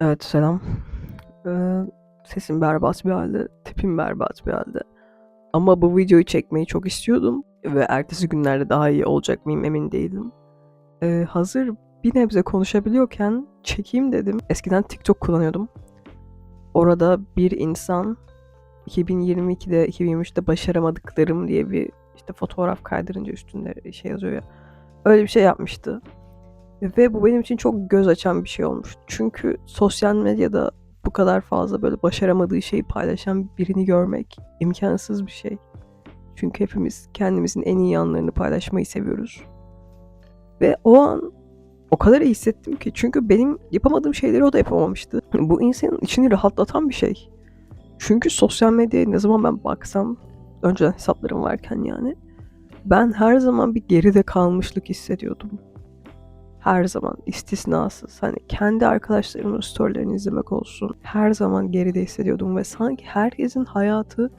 Evet selam. Eee, sesim berbat bir halde, tipim berbat bir halde. Ama bu videoyu çekmeyi çok istiyordum ve ertesi günlerde daha iyi olacak mıyım emin değilim. Eee, hazır bir nebze konuşabiliyorken çekeyim dedim. Eskiden TikTok kullanıyordum. Orada bir insan 2022'de 2023'te başaramadıklarım diye bir işte fotoğraf kaydırınca üstünde şey yazıyor ya. Öyle bir şey yapmıştı. Ve bu benim için çok göz açan bir şey olmuş. Çünkü sosyal medyada bu kadar fazla böyle başaramadığı şeyi paylaşan birini görmek imkansız bir şey. Çünkü hepimiz kendimizin en iyi yanlarını paylaşmayı seviyoruz. Ve o an o kadar iyi hissettim ki. Çünkü benim yapamadığım şeyleri o da yapamamıştı. Bu insanın içini rahatlatan bir şey. Çünkü sosyal medyaya ne zaman ben baksam, önceden hesaplarım varken yani, ben her zaman bir geride kalmışlık hissediyordum her zaman istisnasız hani kendi arkadaşlarımın storylerini izlemek olsun her zaman geride hissediyordum ve sanki herkesin hayatı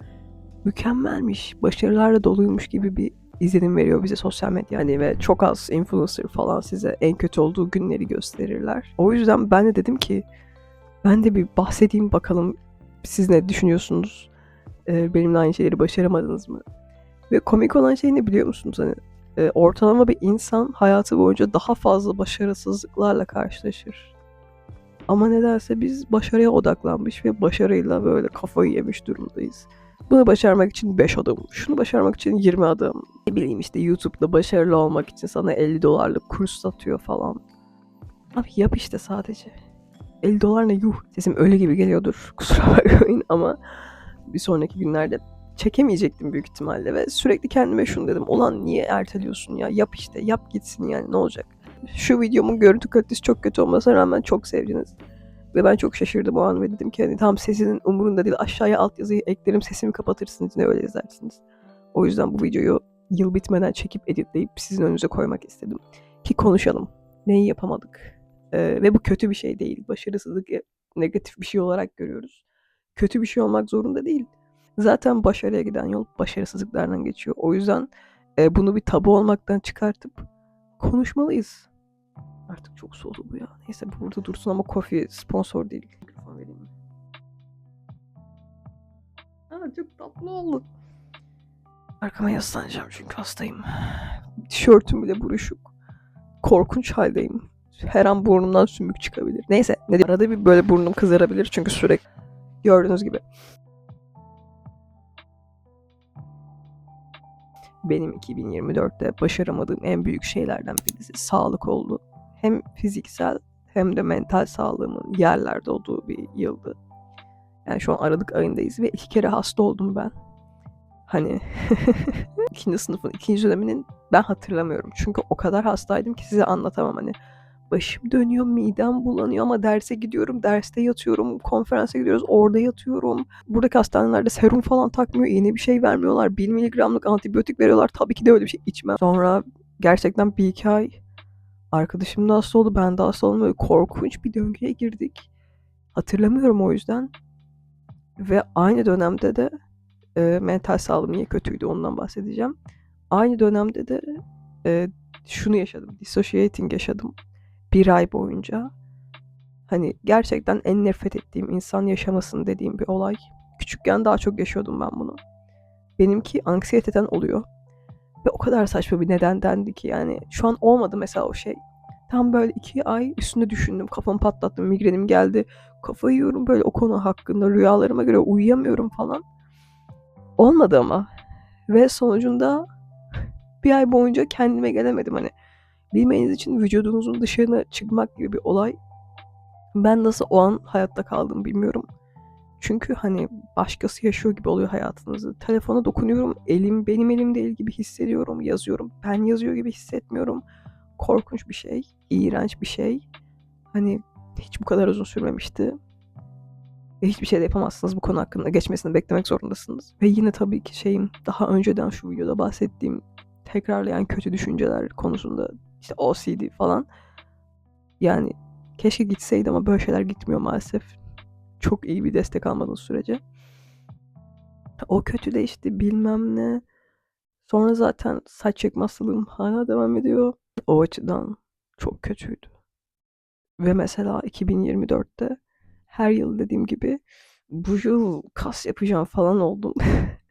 mükemmelmiş, başarılarla doluymuş gibi bir izlenim veriyor bize sosyal medya. Hani ve çok az influencer falan size en kötü olduğu günleri gösterirler. O yüzden ben de dedim ki ben de bir bahsedeyim bakalım siz ne düşünüyorsunuz? Ee, benimle aynı şeyleri başaramadınız mı? Ve komik olan şey ne biliyor musunuz? Hani e, ortalama bir insan hayatı boyunca daha fazla başarısızlıklarla karşılaşır. Ama nedense biz başarıya odaklanmış ve başarıyla böyle kafayı yemiş durumdayız. Bunu başarmak için 5 adım, şunu başarmak için 20 adım. Ne bileyim işte YouTube'da başarılı olmak için sana 50 dolarlık kurs satıyor falan. Abi yap işte sadece. 50 dolar ne yuh. Sesim öyle gibi geliyordur. Kusura bakmayın ama bir sonraki günlerde çekemeyecektim büyük ihtimalle ve sürekli kendime şunu dedim. Olan niye erteliyorsun ya? Yap işte. Yap gitsin yani ne olacak? Şu videomun görüntü kalitesi çok kötü olmasına rağmen çok sevdiniz. Ve ben çok şaşırdım o an ve dedim ki hani tam sesinin umurunda değil. Aşağıya altyazıyı eklerim sesimi kapatırsınız yine öyle izlersiniz. O yüzden bu videoyu yıl bitmeden çekip editleyip sizin önünüze koymak istedim. Ki konuşalım. Neyi yapamadık? Ee, ve bu kötü bir şey değil. Başarısızlık negatif bir şey olarak görüyoruz. Kötü bir şey olmak zorunda değil. Zaten başarıya giden yol başarısızlıklardan geçiyor. O yüzden e, bunu bir tabu olmaktan çıkartıp konuşmalıyız. Artık çok soğudu bu ya. Neyse burada dursun ama Coffee sponsor değil. Mikrofon vereyim mi? Aa, çok tatlı oldu. Arkama yaslanacağım çünkü hastayım. Tişörtüm bile buruşuk. Korkunç haldeyim. Her an burnumdan sümük çıkabilir. Neyse. Ne diyeyim, Arada bir böyle burnum kızarabilir çünkü sürekli gördüğünüz gibi. Benim 2024'te başaramadığım en büyük şeylerden birisi sağlık oldu. Hem fiziksel hem de mental sağlığımın yerlerde olduğu bir yıldı. Yani şu an Aralık ayındayız ve iki kere hasta oldum ben. Hani ikinci sınıfın ikinci döneminin ben hatırlamıyorum. Çünkü o kadar hastaydım ki size anlatamam hani. Başım dönüyor, midem bulanıyor ama derse gidiyorum, derste yatıyorum, konferansa gidiyoruz, orada yatıyorum. Buradaki hastanelerde serum falan takmıyor, yeni bir şey vermiyorlar. 1 miligramlık antibiyotik veriyorlar. Tabii ki de öyle bir şey içmem. Sonra gerçekten bir iki ay arkadaşım da hasta oldu, ben de hasta oldum. Böyle korkunç bir döngüye girdik. Hatırlamıyorum o yüzden. Ve aynı dönemde de e, mental sağlığım niye kötüydü ondan bahsedeceğim. Aynı dönemde de e, şunu yaşadım. Dissociating yaşadım bir ay boyunca. Hani gerçekten en nefret ettiğim insan yaşamasın dediğim bir olay. Küçükken daha çok yaşıyordum ben bunu. Benimki anksiyeteden oluyor. Ve o kadar saçma bir nedendendi ki yani şu an olmadı mesela o şey. Tam böyle iki ay üstünde düşündüm. Kafamı patlattım. Migrenim geldi. Kafayı yiyorum böyle o konu hakkında. Rüyalarıma göre uyuyamıyorum falan. Olmadı ama. Ve sonucunda bir ay boyunca kendime gelemedim. Hani bilmeniz için vücudunuzun dışına çıkmak gibi bir olay. Ben nasıl o an hayatta kaldım bilmiyorum. Çünkü hani başkası yaşıyor gibi oluyor hayatınızı. Telefona dokunuyorum, elim benim elim değil gibi hissediyorum, yazıyorum. Ben yazıyor gibi hissetmiyorum. Korkunç bir şey, iğrenç bir şey. Hani hiç bu kadar uzun sürmemişti. Ve hiçbir şey de yapamazsınız bu konu hakkında. Geçmesini beklemek zorundasınız. Ve yine tabii ki şeyim daha önceden şu videoda bahsettiğim tekrarlayan kötü düşünceler konusunda işte OCD falan. Yani keşke gitseydi ama böyle şeyler gitmiyor maalesef. Çok iyi bir destek almadığın sürece. O kötü de işte bilmem ne. Sonra zaten saç çekme hastalığım hala devam ediyor. O açıdan çok kötüydü. Ve mesela 2024'te her yıl dediğim gibi bu yıl kas yapacağım falan oldum.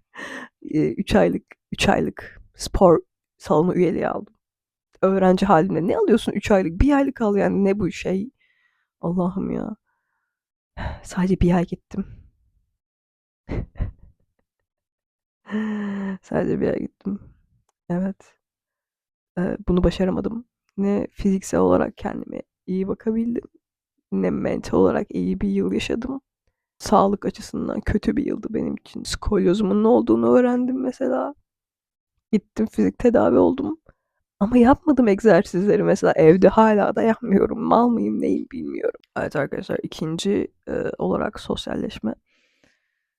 3 aylık 3 aylık spor salonu üyeliği aldım. Öğrenci halimle ne alıyorsun 3 aylık? Bir aylık al yani ne bu şey? Allah'ım ya. Sadece bir ay gittim. Sadece bir ay gittim. Evet. Ee, bunu başaramadım. Ne fiziksel olarak kendime iyi bakabildim. Ne mental olarak iyi bir yıl yaşadım. Sağlık açısından kötü bir yıldı benim için. Skolyozumun ne olduğunu öğrendim mesela. Gittim fizik tedavi oldum. Ama yapmadım egzersizleri mesela evde hala da yapmıyorum. Mal mıyım neyim bilmiyorum. Evet arkadaşlar ikinci e, olarak sosyalleşme.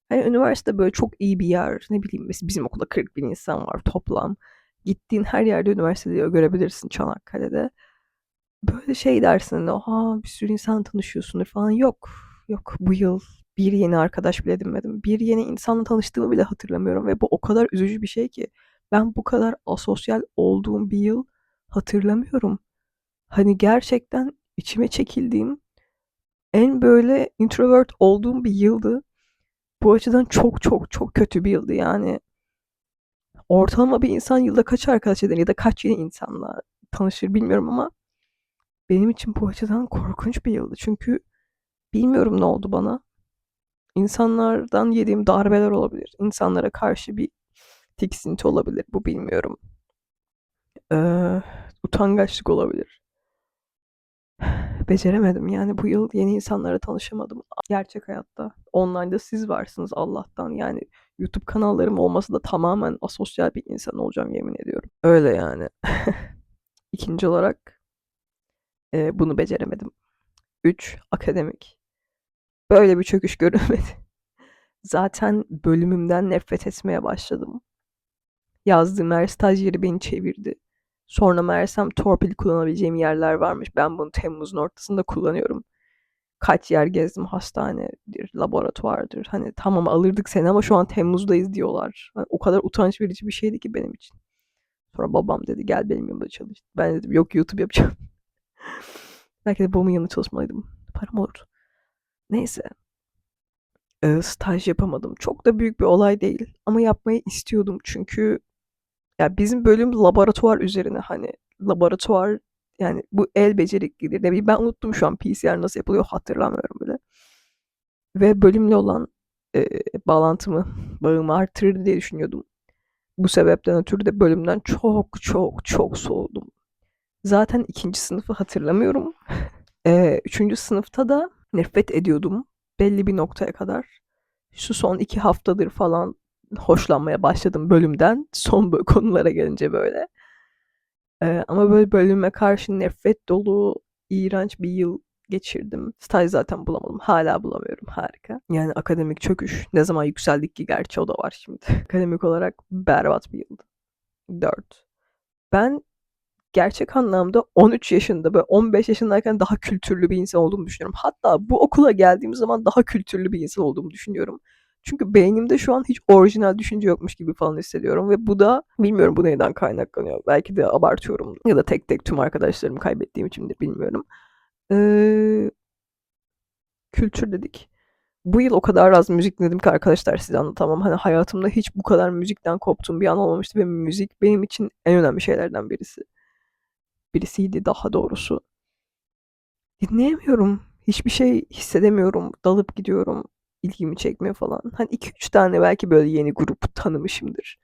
Hani üniversite böyle çok iyi bir yer. Ne bileyim mesela bizim okulda 40 bin insan var toplam. Gittiğin her yerde üniversiteyi görebilirsin Çanakkale'de. Böyle şey dersin. Oha bir sürü insan tanışıyorsundur falan. Yok. Yok bu yıl bir yeni arkadaş bile edinmedim. Bir yeni insanla tanıştığımı bile hatırlamıyorum ve bu o kadar üzücü bir şey ki ben bu kadar asosyal olduğum bir yıl hatırlamıyorum. Hani gerçekten içime çekildiğim en böyle introvert olduğum bir yıldı. Bu açıdan çok çok çok kötü bir yıldı yani. Ortalama bir insan yılda kaç arkadaş eder ya da kaç yeni insanla tanışır bilmiyorum ama benim için bu açıdan korkunç bir yıldı. Çünkü bilmiyorum ne oldu bana. İnsanlardan yediğim darbeler olabilir. İnsanlara karşı bir tiksinti olabilir. Bu bilmiyorum. Ee, utangaçlık olabilir. Beceremedim. Yani bu yıl yeni insanlara tanışamadım. Gerçek hayatta. Online'da siz varsınız Allah'tan. Yani YouTube kanallarım olması da tamamen asosyal bir insan olacağım yemin ediyorum. Öyle yani. İkinci olarak e, bunu beceremedim. Üç, akademik. Böyle bir çöküş görülmedi. Zaten bölümümden nefret etmeye başladım. Yazdığım her staj yeri beni çevirdi. Sonra meğersem torpil kullanabileceğim yerler varmış. Ben bunu Temmuz'un ortasında kullanıyorum. Kaç yer gezdim hastanedir, laboratuvardır. Hani tamam alırdık seni ama şu an Temmuz'dayız diyorlar. Hani o kadar utanç verici bir şeydi ki benim için. Sonra babam dedi gel benim yanımda çalış. Ben dedim yok YouTube yapacağım. Belki de babamın yanında çalışmalıydım. Param olurdu. Neyse. Ee, staj yapamadım. Çok da büyük bir olay değil. Ama yapmayı istiyordum çünkü ya bizim bölüm laboratuvar üzerine hani laboratuvar yani bu el beceriklidir. Ne bileyim ben unuttum şu an PCR nasıl yapılıyor hatırlamıyorum bile. Ve bölümle olan e, bağlantımı, bağımı artırır diye düşünüyordum. Bu sebepten ötürü de bölümden çok çok çok soğudum. Zaten ikinci sınıfı hatırlamıyorum. e, üçüncü sınıfta da nefret ediyordum belli bir noktaya kadar. Şu son iki haftadır falan hoşlanmaya başladım bölümden. Son böyle konulara gelince böyle. Ee, ama böyle bölüme karşı nefret dolu, iğrenç bir yıl geçirdim. Staj zaten bulamadım. Hala bulamıyorum. Harika. Yani akademik çöküş. Ne zaman yükseldik ki gerçi o da var şimdi. akademik olarak berbat bir yıldı. 4. Ben gerçek anlamda 13 yaşında böyle 15 yaşındayken daha kültürlü bir insan olduğumu düşünüyorum. Hatta bu okula geldiğim zaman daha kültürlü bir insan olduğumu düşünüyorum. Çünkü beynimde şu an hiç orijinal düşünce yokmuş gibi falan hissediyorum ve bu da bilmiyorum bu neyden kaynaklanıyor. Belki de abartıyorum ya da tek tek tüm arkadaşlarımı kaybettiğim içindir bilmiyorum. Ee, kültür dedik. Bu yıl o kadar az müzik dinledim ki arkadaşlar size anlatamam. Hani hayatımda hiç bu kadar müzikten koptuğum bir an olmamıştı ve müzik benim için en önemli şeylerden birisi. Birisiydi daha doğrusu. Dinleyemiyorum. Hiçbir şey hissedemiyorum. Dalıp gidiyorum ilgimi çekmiyor falan. Hani 2-3 tane belki böyle yeni grup tanımışımdır.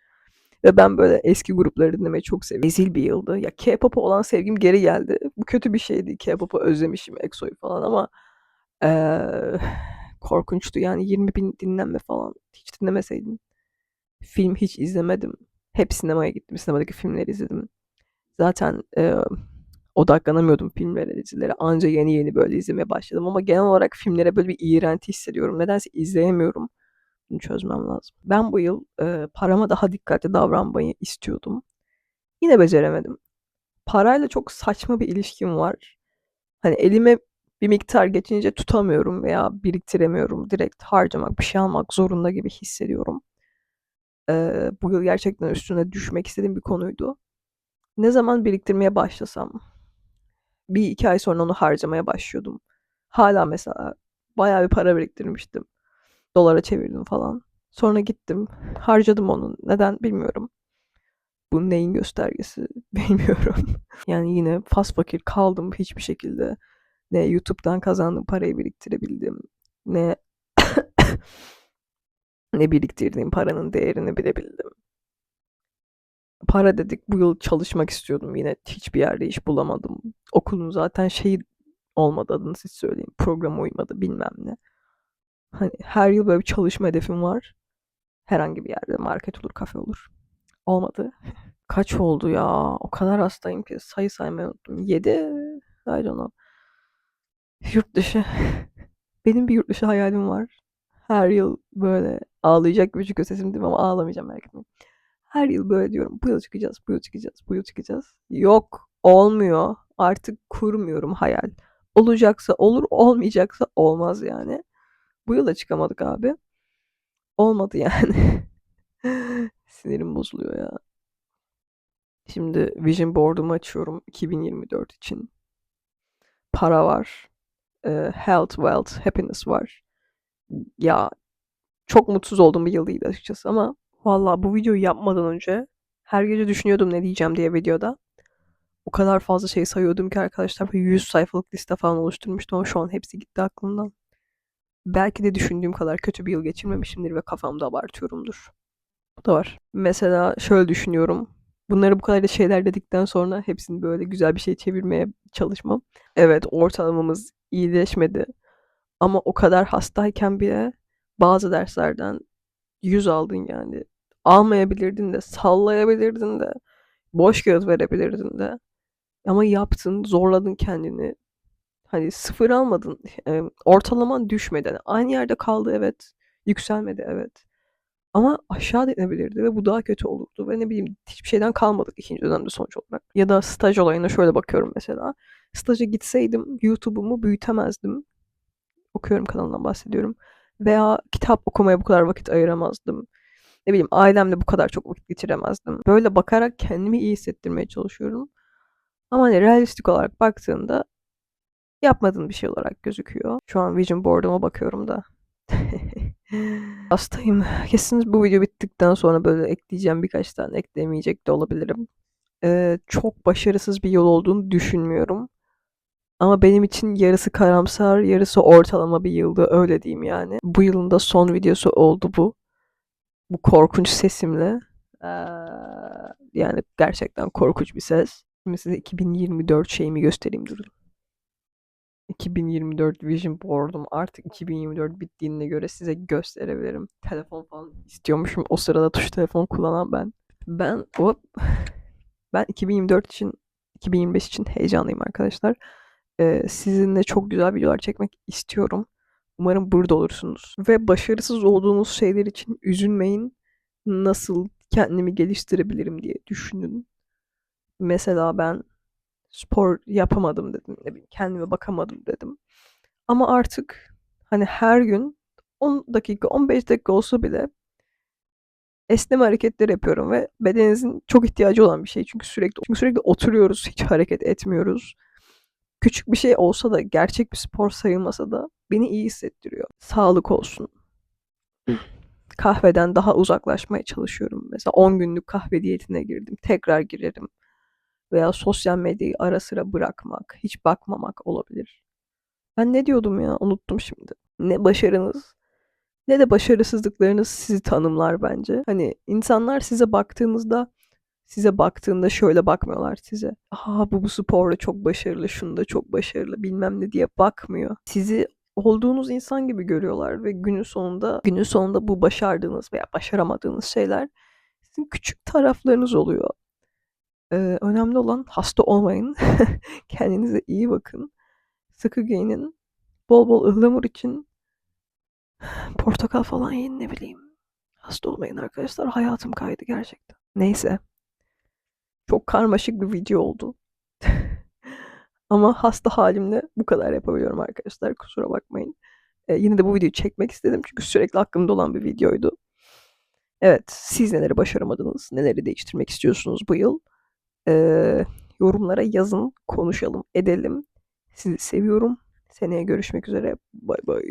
Ve ben böyle eski grupları dinlemeyi çok seviyorum. Rezil bir yıldı. Ya K-pop'a olan sevgim geri geldi. Bu kötü bir şeydi. K-pop'u özlemişim EXO'yu falan ama ee, korkunçtu. Yani 20 bin dinlenme falan. Hiç dinlemeseydin. Film hiç izlemedim. Hep sinemaya gittim. Sinemadaki filmleri izledim. Zaten e, odaklanamıyordum filmlere, dizilere. Anca yeni yeni böyle izlemeye başladım ama genel olarak filmlere böyle bir iğrenti hissediyorum. Nedense izleyemiyorum. Bunu çözmem lazım. Ben bu yıl e, parama daha dikkatli davranmayı istiyordum. Yine beceremedim. Parayla çok saçma bir ilişkim var. Hani elime bir miktar geçince tutamıyorum veya biriktiremiyorum. Direkt harcamak, bir şey almak zorunda gibi hissediyorum. Ee, bu yıl gerçekten üstüne düşmek istediğim bir konuydu. Ne zaman biriktirmeye başlasam bir iki ay sonra onu harcamaya başlıyordum. Hala mesela bayağı bir para biriktirmiştim. Dolara çevirdim falan. Sonra gittim. Harcadım onu. Neden bilmiyorum. Bu neyin göstergesi bilmiyorum. yani yine fas fakir kaldım hiçbir şekilde. Ne YouTube'dan kazandığım parayı biriktirebildim. Ne ne biriktirdiğim paranın değerini bilebildim. Para dedik bu yıl çalışmak istiyordum yine hiçbir yerde iş bulamadım. Okulun zaten şey olmadı adını siz söyleyin. Program uymadı bilmem ne. Hani her yıl böyle bir çalışma hedefim var. Herhangi bir yerde market olur, kafe olur. Olmadı. Kaç oldu ya? O kadar hastayım ki sayı saymayı unuttum. 7. I don't know. Yurt dışı. Benim bir yurt dışı hayalim var. Her yıl böyle ağlayacak gibi çıkıyor sesim değil ama ağlamayacağım merak. Her yıl böyle diyorum. Bu yıl çıkacağız, bu yıl çıkacağız, bu yıl çıkacağız. Yok, olmuyor. Artık kurmuyorum hayal. Olacaksa olur, olmayacaksa olmaz yani. Bu yıl da çıkamadık abi. Olmadı yani. Sinirim bozuluyor ya. Şimdi vision board'umu açıyorum 2024 için. Para var. E, health, wealth, happiness var. Ya çok mutsuz olduğum bir yıl değildi açıkçası ama valla bu videoyu yapmadan önce her gece düşünüyordum ne diyeceğim diye videoda. O kadar fazla şey sayıyordum ki arkadaşlar 100 sayfalık liste falan oluşturmuştum ama şu an hepsi gitti aklımdan. Belki de düşündüğüm kadar kötü bir yıl geçirmemişimdir ve kafamda abartıyorumdur. Bu da var. Mesela şöyle düşünüyorum. Bunları bu kadar şeyler dedikten sonra hepsini böyle güzel bir şey çevirmeye çalışmam. Evet ortalamamız iyileşmedi. Ama o kadar hastayken bile bazı derslerden yüz aldın yani. Almayabilirdin de, sallayabilirdin de, boş kağıt verebilirdin de. Ama yaptın, zorladın kendini. Hani sıfır almadın. E, ortalaman düşmedi. Yani aynı yerde kaldı evet. Yükselmedi evet. Ama aşağı denebilirdi ve bu daha kötü olurdu. Ve ne bileyim hiçbir şeyden kalmadık ikinci dönemde sonuç olarak. Ya da staj olayına şöyle bakıyorum mesela. Staja gitseydim YouTube'umu büyütemezdim. Okuyorum kanalından bahsediyorum. Veya kitap okumaya bu kadar vakit ayıramazdım. Ne bileyim ailemle bu kadar çok vakit geçiremezdim. Böyle bakarak kendimi iyi hissettirmeye çalışıyorum. Ama hani realistik olarak baktığında yapmadığın bir şey olarak gözüküyor. Şu an vision board'uma bakıyorum da. Hastayım. Kesin bu video bittikten sonra böyle ekleyeceğim birkaç tane ekleyemeyecek de olabilirim. Ee, çok başarısız bir yol olduğunu düşünmüyorum. Ama benim için yarısı karamsar, yarısı ortalama bir yıldı öyle diyeyim yani. Bu yılın da son videosu oldu bu. Bu korkunç sesimle. Ee, yani gerçekten korkunç bir ses. Şimdi size 2024 şeyimi göstereyim durun. 2024 Vision Board'um artık 2024 bittiğine göre size gösterebilirim. Telefon falan istiyormuşum. O sırada tuş telefon kullanan ben. Ben hop ben 2024 için 2025 için heyecanlıyım arkadaşlar. Ee, sizinle çok güzel videolar çekmek istiyorum. Umarım burada olursunuz. Ve başarısız olduğunuz şeyler için üzülmeyin. Nasıl kendimi geliştirebilirim diye düşünün. Mesela ben spor yapamadım dedim. Ne bileyim kendime bakamadım dedim. Ama artık hani her gün 10 dakika 15 dakika olsa bile esneme hareketleri yapıyorum ve bedeninizin çok ihtiyacı olan bir şey. Çünkü sürekli çünkü sürekli oturuyoruz, hiç hareket etmiyoruz. Küçük bir şey olsa da gerçek bir spor sayılmasa da beni iyi hissettiriyor. Sağlık olsun. Kahveden daha uzaklaşmaya çalışıyorum. Mesela 10 günlük kahve diyetine girdim. Tekrar girerim veya sosyal medyayı ara sıra bırakmak, hiç bakmamak olabilir. Ben ne diyordum ya? Unuttum şimdi. Ne başarınız ne de başarısızlıklarınız sizi tanımlar bence. Hani insanlar size baktığınızda size baktığında şöyle bakmıyorlar size. Aa bu bu sporda çok başarılı, şunda çok başarılı bilmem ne diye bakmıyor. Sizi olduğunuz insan gibi görüyorlar ve günün sonunda günün sonunda bu başardığınız veya başaramadığınız şeyler sizin küçük taraflarınız oluyor. Ee, önemli olan hasta olmayın. Kendinize iyi bakın. Sıkı giyinin. Bol bol ıhlamur için portakal falan yiyin ne bileyim. Hasta olmayın arkadaşlar. Hayatım kaydı gerçekten. Neyse. Çok karmaşık bir video oldu. Ama hasta halimle bu kadar yapabiliyorum arkadaşlar. Kusura bakmayın. Ee, yine de bu videoyu çekmek istedim. Çünkü sürekli aklımda olan bir videoydu. Evet. Siz neleri başaramadınız? Neleri değiştirmek istiyorsunuz bu yıl? Ee, yorumlara yazın, konuşalım, edelim. Sizi seviyorum. Seneye görüşmek üzere. Bay bay.